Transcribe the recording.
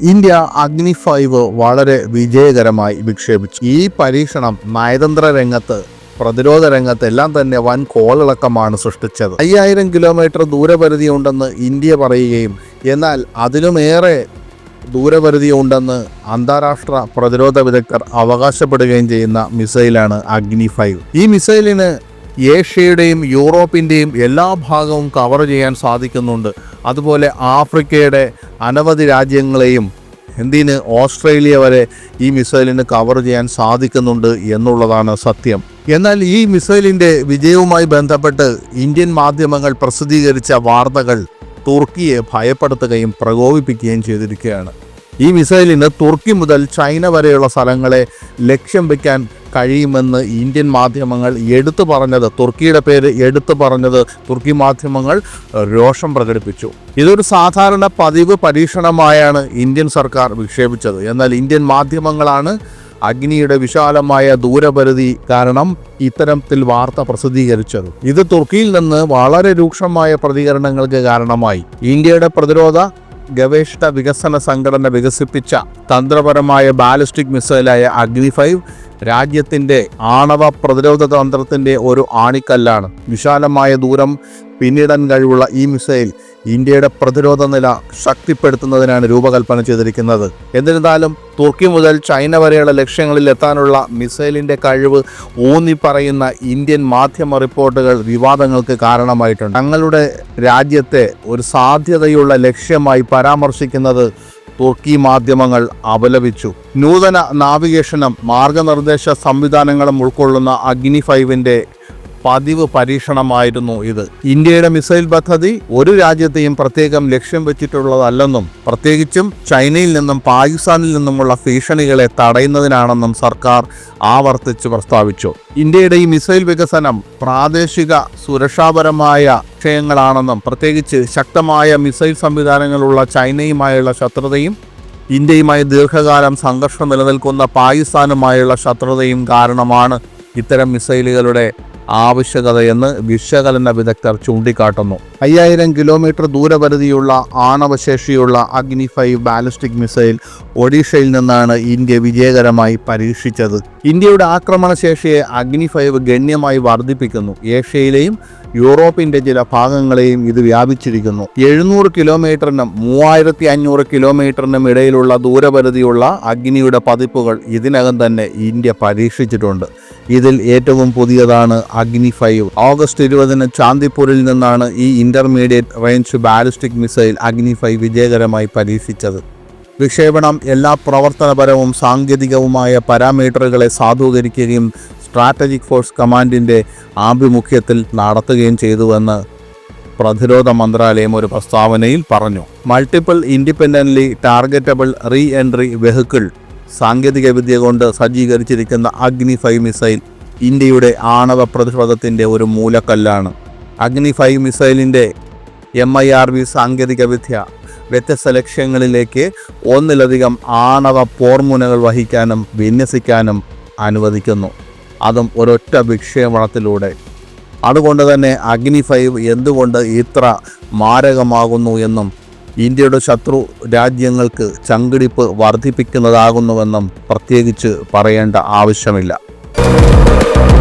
India അഗ്നി five വളരെ വിജയകരമായി വിക്ഷേപിച്ചു. ഈ പരീക്ഷണം നയതന്ത്ര രംഗത്ത് പ്രതിരോധ രംഗത്ത് എല്ലാം തന്നെ വൻ കോളിളക്കമാണ് സൃഷ്ടിച്ചത്. അയ്യായിരം കിലോമീറ്റർ ദൂരപരിധി ഉണ്ടെന്ന് ഇന്ത്യ പറയുകയും എന്നാൽ അതിലുമേറെ ദൂരപരിധി ഉണ്ടെന്ന് അന്താരാഷ്ട്ര പ്രതിരോധ വിദഗ്ധർ അവകാശപ്പെടുകയും ചെയ്യുന്ന മിസൈലാണ് അഗ്നി ഫൈവ്. ഈ മിസൈലിന് ഏഷ്യയുടെയും യൂറോപ്പിന്റെയും എല്ലാ ഭാഗവും കവർ ചെയ്യാൻ സാധിക്കുന്നുണ്ട്. അതുപോലെ ആഫ്രിക്കയുടെ അനവധി രാജ്യങ്ങളെയും എന്തിന് ഓസ്ട്രേലിയ വരെ ഈ മിസൈലിന് കവർ ചെയ്യാൻ സാധിക്കുന്നുണ്ട് എന്നുള്ളതാണ് സത്യം. എന്നാൽ ഈ മിസൈലിന്റെ വിജയവുമായി ബന്ധപ്പെട്ട് ഇന്ത്യൻ മാധ്യമങ്ങൾ പ്രസിദ്ധീകരിച്ച വാർത്തകൾ തുർക്കിയെ ഭയപ്പെടുത്തുകയും പ്രകോപിപ്പിക്കുകയും ചെയ്തിരിക്കുകയാണ്. ഈ മിസൈലിന് തുർക്കി മുതൽ ചൈന വരെയുള്ള സ്ഥലങ്ങളെ ലക്ഷ്യം വെക്കാൻ കഴിയുമെന്ന് ഇന്ത്യൻ മാധ്യമങ്ങൾ എടുത്തു പറഞ്ഞത് തുർക്കിയുടെ പേര് എടുത്തു പറഞ്ഞത് തുർക്കി മാധ്യമങ്ങൾ രോഷം പ്രകടിപ്പിച്ചു. ഇതൊരു സാധാരണ പതിവ് പരീക്ഷണമായാണ് ഇന്ത്യൻ സർക്കാർ വിക്ഷേപിച്ചത്. എന്നാൽ ഇന്ത്യൻ മാധ്യമങ്ങളാണ് അഗ്നിയുടെ വിശാലമായ ദൂരപരിധി കാരണം ഇത്തരത്തിൽ വാർത്ത പ്രസിദ്ധീകരിച്ചത്. ഇത് തുർക്കിയിൽ നിന്ന് വളരെ രൂക്ഷമായ പ്രതികരണങ്ങൾക്ക് കാരണമായി. ഇന്ത്യയുടെ പ്രതിരോധ ഗവേഷണ വികസന സംഘടന വികസിപ്പിച്ച തന്ത്രപരമായ ബാലിസ്റ്റിക് മിസൈലായ അഗ്നി ഫൈവ് രാജ്യത്തിന്റെ ആണവ പ്രതിരോധ തന്ത്രത്തിന്റെ ഒരു ആണിക്കല്ലാണ്. വിശാലമായ ദൂരം പിന്നിടാൻ കഴിവുള്ള ഈ മിസൈൽ ഇന്ത്യയുടെ പ്രതിരോധ നില ശക്തിപ്പെടുത്തുന്നതിനാണ് രൂപകൽപ്പന ചെയ്തിരിക്കുന്നത്. എന്നിരുന്നാലും തുർക്കി മുതൽ ചൈന വരെയുള്ള ലക്ഷ്യങ്ങളിൽ എത്താനുള്ള മിസൈലിന്റെ കഴിവ് ഊന്നി പറയുന്ന ഇന്ത്യൻ മാധ്യമ റിപ്പോർട്ടുകൾ വിവാദങ്ങൾക്ക് കാരണമായിട്ടുണ്ട്. തങ്ങളുടെ രാജ്യത്തെ ഒരു സാധ്യതയുള്ള ലക്ഷ്യമായി പരാമർശിക്കുന്നത് തുർക്കി മാധ്യമങ്ങൾ അപലപിച്ചു. നൂതന നാവിഗേഷനും മാർഗനിർദ്ദേശ സംവിധാനങ്ങളും ഉൾക്കൊള്ളുന്ന അഗ്നി ഫൈവിന്റെ പതിവ് പരീക്ഷണമായിരുന്നു ഇത്. ഇന്ത്യയുടെ മിസൈൽ പദ്ധതി ഒരു രാജ്യത്തെയും പ്രത്യേകം ലക്ഷ്യം വെച്ചിട്ടുള്ളതല്ലെന്നും പ്രത്യേകിച്ചും ചൈനയിൽ നിന്നും പാകിസ്ഥാനിൽ നിന്നുമുള്ള ഭീഷണികളെ തടയുന്നതിനാണെന്നും സർക്കാർ ആവർത്തിച്ച് പ്രസ്താവിച്ചു. ഇന്ത്യയുടെ ഈ മിസൈൽ വികസനം പ്രാദേശിക സുരക്ഷാപരമായ വിഷയങ്ങളാണെന്നും പ്രത്യേകിച്ച് ശക്തമായ മിസൈൽ സംവിധാനങ്ങളുള്ള ചൈനയുമായുള്ള ശത്രുതയും ഇന്ത്യയുമായി ദീർഘകാലം സംഘർഷം നിലനിൽക്കുന്ന പാകിസ്ഥാനുമായുള്ള ശത്രുതയും കാരണമാണ് ഇത്തരം മിസൈലുകളുടെ ആവശ്യകതയെന്ന് വിശകലന വിദഗ്ധർ ചൂണ്ടിക്കാട്ടുന്നു. അയ്യായിരം കിലോമീറ്റർ ദൂരപരിധിയുള്ള ആണവശേഷിയുള്ള അഗ്നി ഫൈവ് ബാലിസ്റ്റിക് മിസൈൽ ഒഡീഷയിൽ നിന്നാണ് ഇന്ത്യ വിജയകരമായി പരീക്ഷിച്ചത്. ഇന്ത്യയുടെ ആക്രമണശേഷിയെ അഗ്നി ഫൈവ് ഗണ്യമായി വർദ്ധിപ്പിക്കുന്നു. ഏഷ്യയിലെയും യൂറോപ്പിന്റെ ചില ഭാഗങ്ങളെയും ഇത് വ്യാപിച്ചിരിക്കുന്നു. എഴുന്നൂറ് കിലോമീറ്ററിനും മൂവായിരത്തി അഞ്ഞൂറ് കിലോമീറ്ററിനും ഇടയിലുള്ള ദൂരപരിധിയുള്ള അഗ്നിയുടെ പതിപ്പുകൾ ഇതിനകം തന്നെ ഇന്ത്യ പരീക്ഷിച്ചിട്ടുണ്ട്. ഇതിൽ ഏറ്റവും പുതിയതാണ് അഗ്നി ഫൈവ്. ഓഗസ്റ്റ് ഇരുപതിന് ചാന്ദിപൂരിൽ നിന്നാണ് ഈ intermediate range ballistic missile Agni five വിജയകരമായി പരീക്ഷിച്ചത്. വിക്ഷേപണം എല്ലാ പ്രവർത്തനപരവും സാങ്കേതികവുമായ പാരാമീറ്ററുകളെ സാധൂകരിക്കുകയും സ്ട്രാറ്റജിക് ഫോഴ്സ് കമാൻഡിന്റെ ആഭിമുഖ്യത്തിൽ നടത്തുകയും ചെയ്തുവെന്ന് പ്രതിരോധ മന്ത്രാലയം ഒരു പ്രസ്താവനയിൽ പറഞ്ഞു. Multiple independently targetable reentry vehicle സാങ്കേതികവിദ്യ കൊണ്ട് സജ്ജീകരിച്ചിരിക്കുന്ന അഗ്നി ഫൈവ് മിസൈൽ ഇന്ത്യയുടെ ആണവ പ്രതിരോധത്തിന്റെ ഒരു മൂലക്കല്ലാണ്. അഗ്നി ഫൈവ് മിസൈലിന്റെ എം ഐ ആർ വി സാങ്കേതികവിദ്യ വ്യത്യസ്ത ലക്ഷ്യങ്ങളിലേക്ക് ഒന്നിലധികം ആണവ പോർമുനകൾ വഹിക്കാനും വിന്യസിക്കാനും അനുവദിക്കുന്നു. അതും ഒരൊറ്റ വിക്ഷേപണത്തിലൂടെ. അതുകൊണ്ട് തന്നെ അഗ്നി ഫൈവ് എന്തുകൊണ്ട് ഇത്ര മാരകമാകുന്നു എന്നും ഇന്ത്യയുടെ ശത്രു രാജ്യങ്ങൾക്ക് ചങ്കിടിപ്പ് വർദ്ധിപ്പിക്കുന്നതാകുന്നുവെന്നും പ്രത്യേകിച്ച് പറയേണ്ട ആവശ്യമില്ല.